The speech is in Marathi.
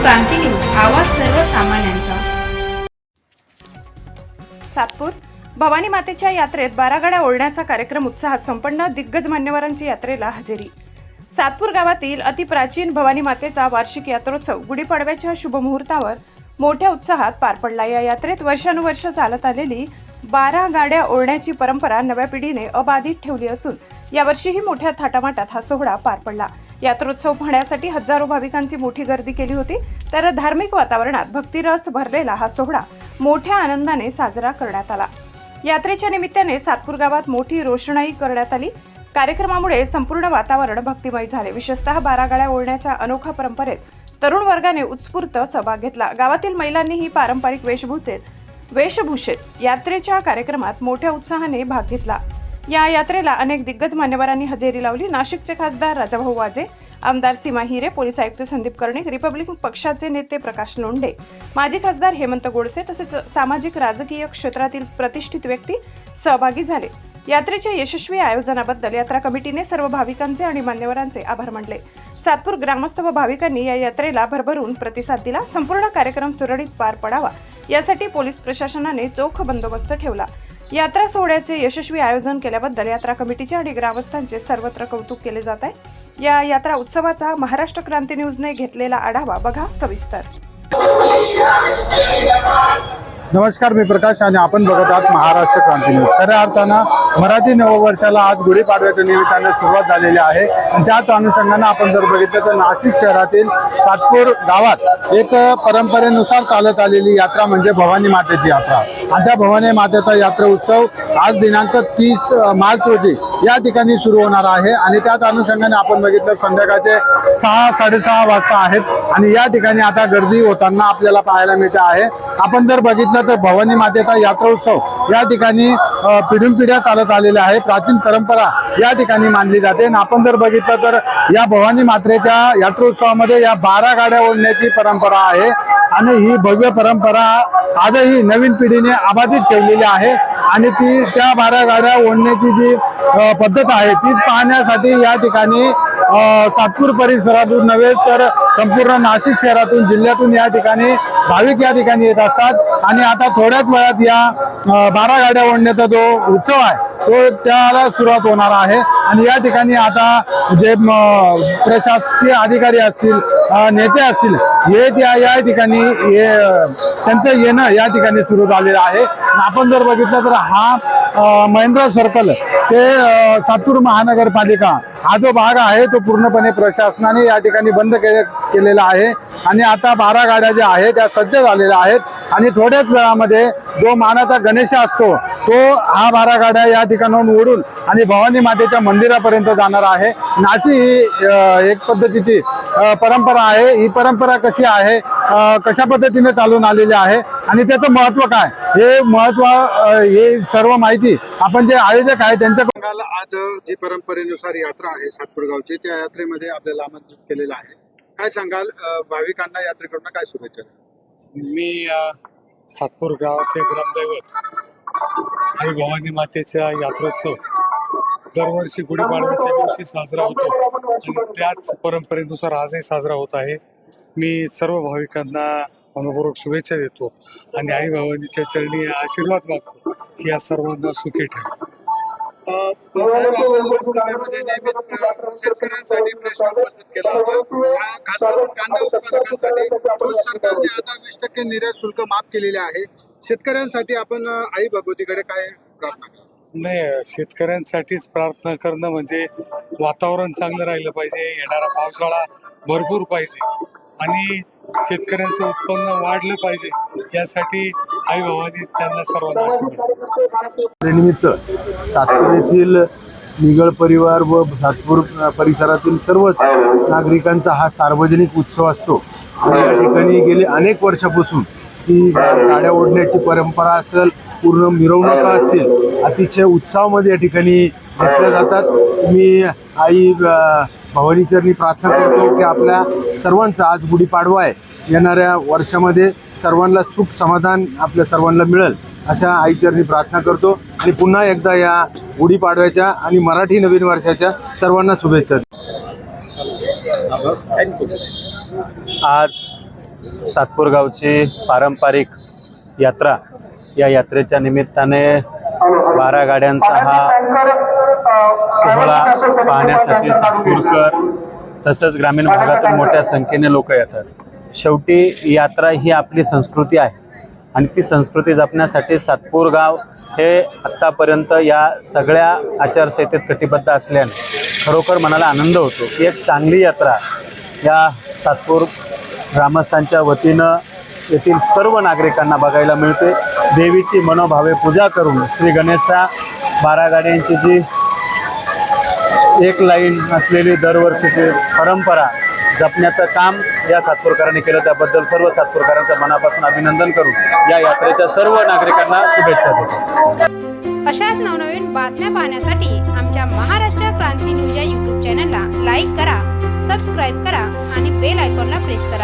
क्रांती न्यूज. आवाज सर्वसामान्यांचा. सातपूर. भवानी मातेच्या यात्रेत बारा गाड्या ओढण्याचा कार्यक्रम उत्साहात संपन्न दिग्गज मान्यवरांची यात्रेला हजेरी. सातपूर गावातील अतिप्राचीन भवानी मातेचा वार्षिक यात्रोत्सव गुढीपाडव्याच्या शुभमुहूर्तावर मोठ्या उत्साहात पार पडला. या यात्रेत वर्षानुवर्ष चालत आलेली बारा गाड्या ओढण्याची परंपरा नव्या पिढीने अबाधित ठेवली असून यावर्षीही मोठ्या थाटामाटात हा सोहळा पार पडला. यात्रोत्सव पाहण्यासाठी हजारो भाविकांची मोठी गर्दी केली होती तर धार्मिक वातावरणात भक्तिरस भरलेला हा सोहळा मोठ्या आनंदाने साजरा करण्यात आला. यात्रेच्या निमित्ताने सातपूर गावात मोठी रोषणाई करण्यात आली. कार्यक्रमामुळे संपूर्ण वातावरण भक्तिमय झाले. विशेषतः बारा गाड्या ओढण्याच्या अनोखा परंपरेत तरुण वर्गाने उत्स्फूर्त सहभाग घेतला. गावातील महिलांनीही पारंपरिक वेशभूषेत वेशभूषेत यात्रेच्या कार्यक्रमात मोठ्या उत्साहाने भाग घेतला. या यात्रेला अनेक दिग्गज मान्यवरांनी हजेरी लावली. नाशिकचे खासदार राजाभाऊ वाजे आमदार सीमा हिरे पोलीस आयुक्त संदीप कर्णिक रिपब्लिकन पक्षाचे नेते प्रकाश लोंढे माजी खासदार हेमंत गोडसे तसेच सामाजिक राजकीय क्षेत्रातील प्रतिष्ठित व्यक्ती सहभागी झाले. यात्रेच्या यशस्वी आयोजनाबद्दल यात्रा कमिटीने सर्व भाविकांचे आणि मान्यवरांचे आभार मानले. सातपूर ग्रामस्थ व भाविकांनी या यात्रेला भरभरून प्रतिसाद दिला. संपूर्ण कार्यक्रम सुरळीत पार पडावा यासाठी पोलीस प्रशासनाने चोख बंदोबस्त ठेवला. यात्रा सोहळ्याचे यशस्वी आयोजन केल्याबद्दल यात्रा कमिटीचे आणि ग्रामस्थांचे सर्वत्र कौतुक केले जात आहे. या यात्रा उत्सवाचा महाराष्ट्र क्रांती न्यूजने घेतलेला आढावा बघा सविस्तर. नमस्कार मी प्रकाश आणि आपण बघत आहात महाराष्ट्र क्रांती न्यूज. खऱ्या अर्थानं मराठी नववर्षाला आज गुढीपाडव्याच्या निमित्ताने सुरुवात झालेली आहे. आणि त्याच अनुषंगानं आपण जर बघितलं तर नाशिक शहरातील सातपूर गावात एक परंपरेनुसार चालत आलेली यात्रा म्हणजे भवानी मातेची यात्रा. आणि त्या भवानी मातेचा यात्रा उत्सव आज दिनांक तीस मार्च रोजी या ठिकाणी सुरू होणार आहे. आणि त्याच अनुषंगाने आपण बघितलं संध्याकाळचे सहा साडेसहा वाजता आहेत. आणि या ठिकाणी आता गर्दी होताना आपल्याला पाहायला मिळते आहे. आपण जर बघितलं तर भवानी मातेचा यात्रा उत्सव या ठिकाणी पिढून पिढ्या चालत आलेला आहे. प्राचीन परंपरा या ठिकाणी मानली जाते. आणि आपण जर बघितलं तर या भवानी मात्रेच्या यात्रोत्सवामध्ये या बारा गाड्या ओढण्याची परंपरा आहे. आणि ही भव्य परंपरा आजही नवीन पिढीने अबाधित ठेवलेली आहे. आणि ती त्या बारा गाड्या ओढण्याची जी पद्धत आहे ती पाहण्यासाठी या ठिकाणी सातपूर परिसरातून नव्हे तर संपूर्ण नाशिक शहरातून जिल्ह्यातून या ठिकाणी भाविक या ठिकाणी येत असतात. आणि आता थोड्याच वेळात या बारा गाड्या ओढण्याचा जो उत्सव आहे तो त्याला सुरुवात होणार आहे. आणि या ठिकाणी आता जे प्रशासकीय अधिकारी असतील नेते असतील हे त्या या ठिकाणी हे, त्यांचं येणं या ठिकाणी सुरू झालेलं आहे. आपण जर बघितलं तर हा महिंद्रा सर्कल ते सातपूर महानगरपालिका हा जो भाग आहे तो पूर्णपणे प्रशासनाने या ठिकाणी बंद केले केलेला आहे. आणि आता बारा गाड्या ज्या आहेत त्या सज्ज झालेल्या आहेत. आणि थोड्याच वेळामध्ये जो मानाचा गणेश असतो तो हा बारा गाड्या या ठिकाणाहून ओढून आणि भवानी मातेच्या मंदिरापर्यंत जाणार आहे. नाशी ही एक पद्धतीची परंपरा आहे. ही परंपरा कशी आहे? कशा पद्धतीने चालून आलेली आहे आणि त्याचं महत्त्व काय? हे महत्त्व हे सर्व माहिती आपण जे आयोजक आहे त्यांच्या आज जी परंपरेनुसार यात्रा आहे सातपूर गावची त्या यात्रेमध्ये आपल्याला आमंत्रित केलेलं आहे. काय सांगाल भाविकांना यात्रेकडून काय शुभेच्छा? मी सातपूर गावाचे ग्रामदैवत आई भवानी मातेचा यात्रोत्सव दरवर्षी गुढीपाडव्याच्या दिवशी साजरा होतो आणि त्याच परंपरेनुसार आजही साजरा होत आहे. मी सर्व भाविकांना मनपूर्वक शुभेच्छा देतो आणि आई भवानीच्या चरणी आशीर्वाद मागतो की या सर्वांना सुखी ठेव. शेतकऱ्यांसाठी प्रश्न उपस्थित केला होता. हा खास करून कांदा उत्पादकांसाठी तोच सरकारने आता वीस टक्के निर्यात शुल्क माफ केलेले आहे. शेतकऱ्यांसाठी आपण आई भगवतीकडे काय प्रार्थना नाही शेतकऱ्यांसाठीच प्रार्थना करणं म्हणजे वातावरण चांगलं राहिलं पाहिजे येणारा पावसाळा भरपूर पाहिजे. आणि शेतकऱ्यांचं उत्पन्न वाढलं पाहिजे यासाठी आई भावानी त्यांना सर्वांना आशीर्वाद निमित्त सातपूर येथील निगळ परिवार व सातपूर परिसरातील सर्वच नागरिकांचा हा सार्वजनिक उत्सव असतो. या ठिकाणी गेले अनेक वर्षापासून ती गाड्या ओढण्याची परंपरा असेल पूर्ण मिरवणुका असतील अतिशय उत्साहामध्ये या ठिकाणी घेतल्या जातात. मी आई भवानीचरणी प्रार्थना करतो की आपल्या सर्वांचा आज गुढीपाडवा आहे. येणाऱ्या वर्षामध्ये सर्वांना सुख समाधान आपल्या सर्वांना मिळेल अशा आईचरणी प्रार्थना करतो. आणि पुन्हा एकदा या गुढीपाडव्याच्या आणि मराठी नवीन वर्षाच्या सर्वांना शुभेच्छा आज सातपूर गावची पारंपरिक यात्रा या यात्रेच्या निमित्ताने बारा गाड्यांचा हा सोहळा पाहण्यासाठी सातपूरकर तसंच ग्रामीण भागातून मोठ्या संख्येने लोक येतात. शेवटी यात्रा ही आपली संस्कृती आहे. आणि ती संस्कृती जपण्यासाठी सातपूर गाव हे आत्तापर्यंत या सगळ्या आचारसंहितेत कटिबद्ध असल्याने खरोखर मनाला आनंद होतो. की एक चांगली यात्रा या सातपूर ग्रामस्थांच्या वतीनं येथील सर्व नागरिकांना बघायला मिळते. देवीची मनोभावे पूजा करून श्री गणेशा बारा गाड्यांची जी एक लाईन असलेली दरवर्षीची परंपरा जपण्याचं काम या सातपूरकरांनी केलं. त्याबद्दल सर्व सातपूरकरांचं मनापासून अभिनंदन करून या यात्रेच्या सर्व नागरिकांना शुभेच्छा देतो. अशाच नवनवीन बातम्या पाहण्यासाठी आमच्या महाराष्ट्र क्रांती न्यूज या यूट्यूब चॅनलला लाईक करा सबस्क्राईब करा आणि बेल आयकॉनला प्रेस करा.